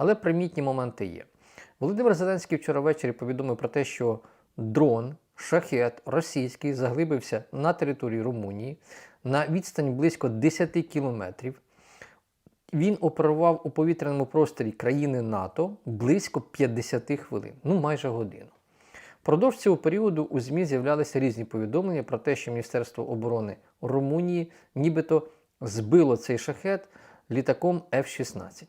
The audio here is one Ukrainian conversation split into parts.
Але примітні моменти є. Володимир Зеленський вчора ввечері повідомив про те, що дрон, шахет російський заглибився на території Румунії на відстань близько 10 кілометрів. Він оперував у повітряному просторі країни НАТО близько 50 хвилин, ну майже годину. Продовж цього періоду у ЗМІ з'являлися різні повідомлення про те, що Міністерство оборони Румунії нібито збило цей шахет літаком F-16.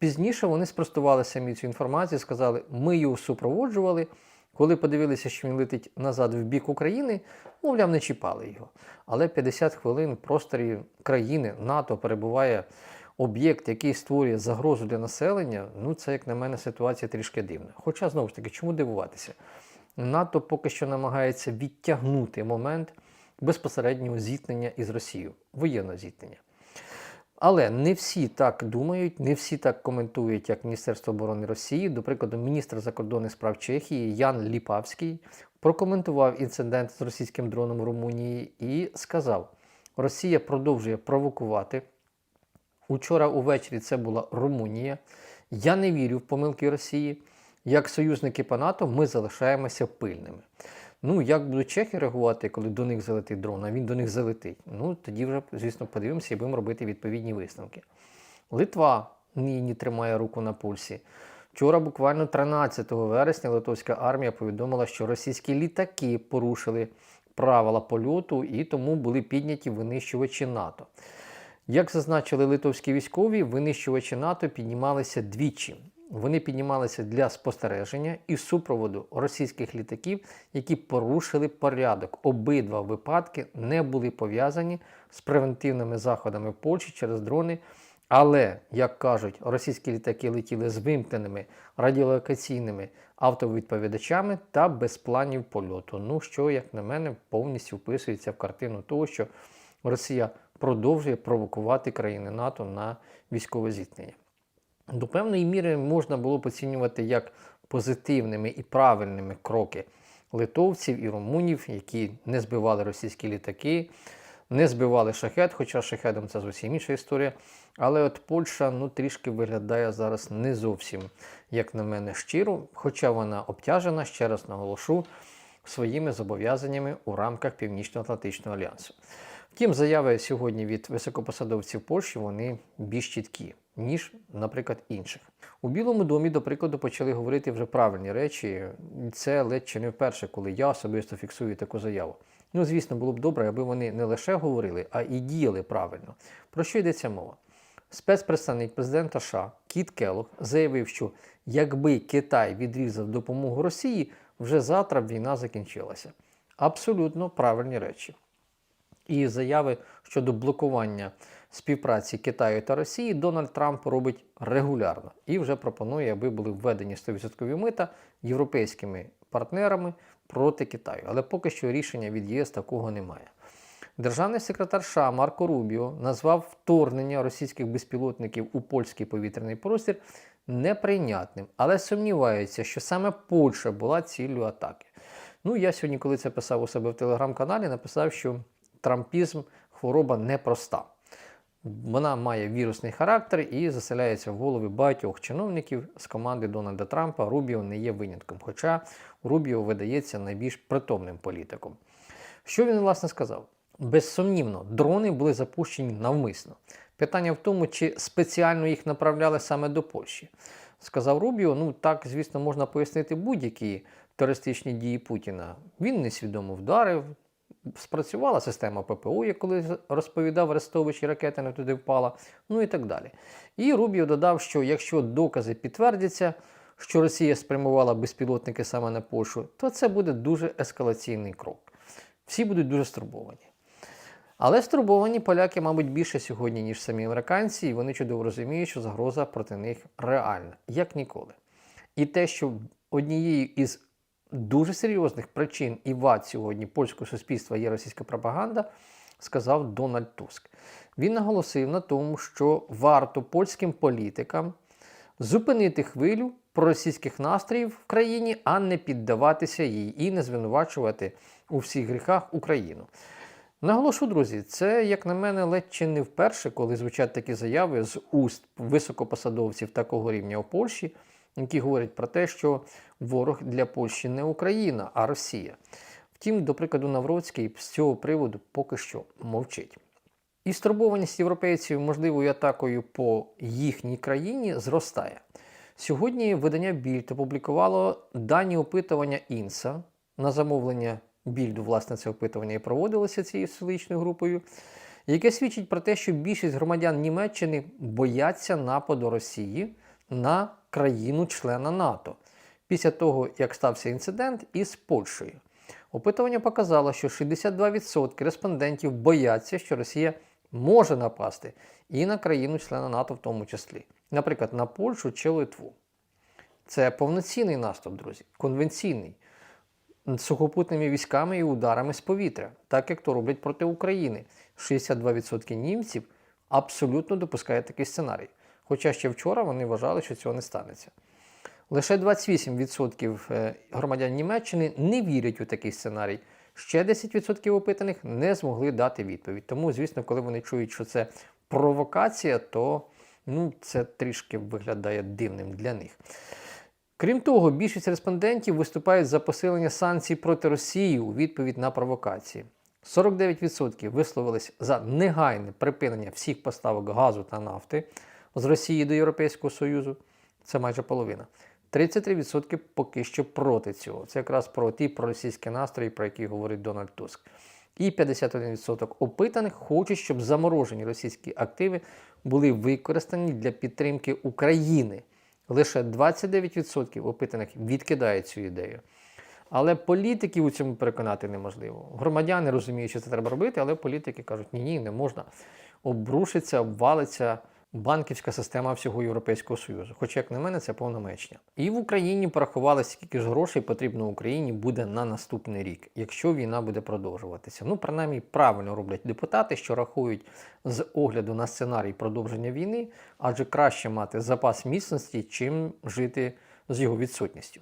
Пізніше вони спростували самі цю інформацію, сказали, ми його супроводжували. Коли подивилися, що він летить назад в бік України, мовляв, не чіпали його. Але 50 хвилин в просторі країни НАТО перебуває об'єкт, який створює загрозу для населення. Ну, це, як на мене, ситуація трішки дивна. Хоча, знову ж таки, чому дивуватися? НАТО поки що намагається відтягнути момент безпосереднього зіткнення із Росією, воєнного зіткнення. Але не всі так думають, не всі так коментують, як Міністерство оборони Росії. До прикладу, міністр закордонних справ Чехії Ян Ліпавський прокоментував інцидент з російським дроном у Румунії і сказав: Росія продовжує провокувати. Учора увечері це була Румунія. Я не вірю в помилки Росії. Як союзники по НАТО ми залишаємося пильними. Ну, як будуть чехи реагувати, коли до них залетить дрон, а він до них залетить? Ну, тоді вже, звісно, подивимося і будемо робити відповідні висновки. Литва нині тримає руку на пульсі. Вчора, буквально 13 вересня, литовська армія повідомила, що російські літаки порушили правила польоту і тому були підняті винищувачі НАТО. Як зазначили литовські військові, винищувачі НАТО піднімалися двічі. Вони піднімалися для спостереження і супроводу російських літаків, які порушили порядок. Обидва випадки не були пов'язані з превентивними заходами Польщі через дрони. Але, як кажуть, російські літаки летіли з вимкненими радіолокаційними автовідповідачами та без планів польоту. Ну, що, як на мене, повністю вписується в картину того, що Росія продовжує провокувати країни НАТО на військове зіткнення. До певної міри можна було поцінювати як позитивними і правильними кроки литовців і румунів, які не збивали російські літаки, не збивали шахет, хоча шахедом це зовсім інша історія. Але от Польща ну, трішки виглядає зараз не зовсім, як на мене, щиро, хоча вона обтяжена, ще раз наголошу, своїми зобов'язаннями у рамках Північно-Атлантичного альянсу. Втім, заяви сьогодні від високопосадовців Польщі вони більш чіткі, ніж, наприклад, інших. У Білому домі, до прикладу, почали говорити вже правильні речі. Це ледь чи не вперше, коли я особисто фіксую таку заяву. Ну, звісно, було б добре, аби вони не лише говорили, а і діяли правильно. Про що йдеться мова? Спецпредставник президента США Кіт Келлог заявив, що якби Китай відрізав допомогу Росії, вже завтра б війна закінчилася. Абсолютно правильні речі. І заяви щодо блокування співпраці Китаю та Росії Дональд Трамп робить регулярно і вже пропонує, аби були введені 100% мита європейськими партнерами проти Китаю. Але поки що рішення від ЄС такого немає. Державний секретар США Марко Рубіо назвав вторгнення російських безпілотників у польський повітряний простір неприйнятним, але сумнівається, що саме Польща була ціллю атаки. Ну, я сьогодні, коли це писав у себе в телеграм-каналі, написав, що трампізм хвороба непроста. Вона має вірусний характер і заселяється в голови багатьох чиновників з команди Дональда Трампа. Рубіо не є винятком, хоча Рубіо видається найбільш притомним політиком. Що він власне сказав? Безсумнівно, дрони були запущені навмисно. Питання в тому, чи спеціально їх направляли саме до Польщі. Сказав Рубіо, ну так, звісно, можна пояснити будь-які терористичні дії Путіна. Він несвідомо вдарив, спрацювала система ППО, як коли розповідав Арестович, і ракета не туди впала, ну і так далі. І Рубіо додав, що якщо докази підтвердяться, що Росія спрямувала безпілотники саме на Польщу, то це буде дуже ескалаційний крок. Всі будуть дуже стурбовані. Але стурбовані поляки, мабуть, більше сьогодні, ніж самі американці, і вони чудово розуміють, що загроза проти них реальна, як ніколи. І те, що однією із дуже серйозних причин і вад сьогодні польського суспільства є російська пропаганда, сказав Дональд Туск. Він наголосив на тому, що варто польським політикам зупинити хвилю проросійських настроїв в країні, а не піддаватися їй і не звинувачувати у всіх гріхах Україну. Наголошу, друзі, це, як на мене, ледь чи не вперше, коли звучать такі заяви з уст високопосадовців такого рівня у Польщі, які говорять про те, що ворог для Польщі не Україна, а Росія. Втім, до прикладу, Навроцький з цього приводу поки що мовчить. І стурбованість європейців можливою атакою по їхній країні зростає. Сьогодні видання Більд опублікувало дані опитування Інса на замовлення Більду, власне, це опитування і проводилося цією столичною групою, яке свідчить про те, що більшість громадян Німеччини бояться нападу Росії на країну-члена НАТО після того, як стався інцидент із Польщею. Опитування показало, що 62% респондентів бояться, що Росія може напасти і на країну-члена НАТО в тому числі, наприклад, на Польщу чи Литву. Це повноцінний наступ, друзі, конвенційний, сухопутними військами і ударами з повітря, так як то роблять проти України. 62% німців абсолютно допускають такий сценарій. Хоча ще вчора вони вважали, що цього не станеться. Лише 28% е, громадян Німеччини не вірять у такий сценарій. Ще 10% опитаних не змогли дати відповідь. Тому, звісно, коли вони чують, що це провокація, то ну, це трішки виглядає дивним для них. Крім того, більшість респондентів виступають за посилення санкцій проти Росії у відповідь на провокації. 49% висловились за негайне припинення всіх поставок газу та нафти з Росії до Європейського Союзу. Це майже половина. 33% поки що проти цього. Це якраз про ті проросійські настрої, про які говорить Дональд Туск. І 51% опитаних хочуть, щоб заморожені російські активи були використані для підтримки України. Лише 29% опитаних відкидають цю ідею. Але політиків у цьому переконати неможливо. Громадяни розуміють, що це треба робити, але політики кажуть, ні, ні, не можна. Обрушиться, обвалиться банківська система всього Європейського Союзу. Хоча, як на мене, це повна мечня. І в Україні порахували, скільки ж грошей потрібно Україні буде на наступний рік, якщо війна буде продовжуватися. Ну, принаймні, правильно роблять депутати, що рахують з огляду на сценарій продовження війни, адже краще мати запас міцності, чим жити з його відсутністю.